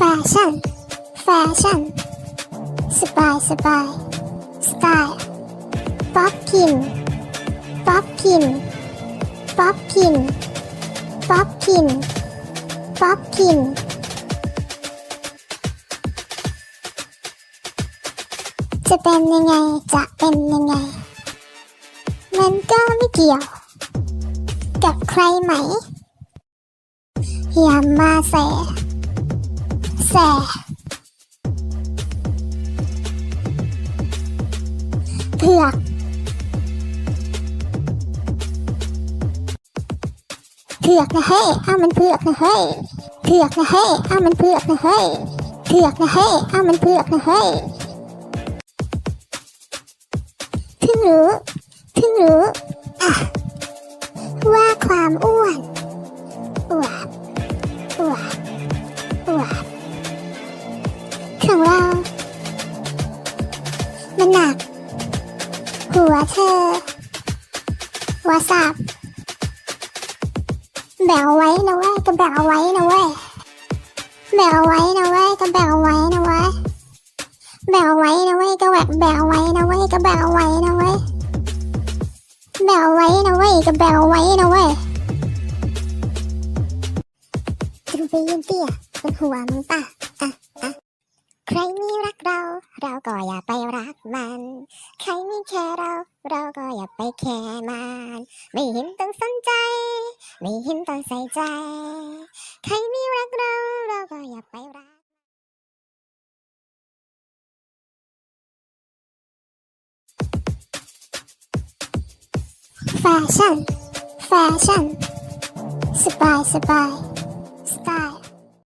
แฟชั่น แฟชั่น สบายสบาย สไตล์ ป๊อปพิน ป๊อปพิน ป๊อปพิน ป๊อปพิน ป๊อปพินจะเป็นยังไง จะเป็นยังไง มันก็ไม่เกี่ยว กับใครไหม อย่ามาแส แส เผือกเผือกนะเฮ้ยอ้ามันเผือกนะเฮ้ยเผือกนะเฮ้ยอ้ามันเผือกนะเฮ้ยเผือกนะเฮ้ยอ้ามันเผือกนะเฮ้ย ของเรา มันหนัก หัวเธอวาสับแบกเอาไว้นะเว้ยก็แบกเอาไว้นะเว้ยแบกเอาไว้นะเว้ยก็แบกเอาไว้นะเว้ยแบกเอาไว้นะเว้ยก็แบกแบกเอาไว้นะเว้ยก็แบกเอาไว้นะเว้ยแบกเอาไว้นะเว้ยก็แบกเอาไว้นะเว้ยจะไปยืนเตี้ยบนหัวมึงป่ะ รไม่รักเรา เราก็อย่าไปรักมัน ใครไม่แคร์เรา เราก็อย่าไปแคร์มัน ไม่เห็นต้องสนใจ ไม่เห็นต้องใส่ใจ ใครไม่รักเรา เราก็อย่าไปรัก แฟชั่น แฟชั่น สบายสบาย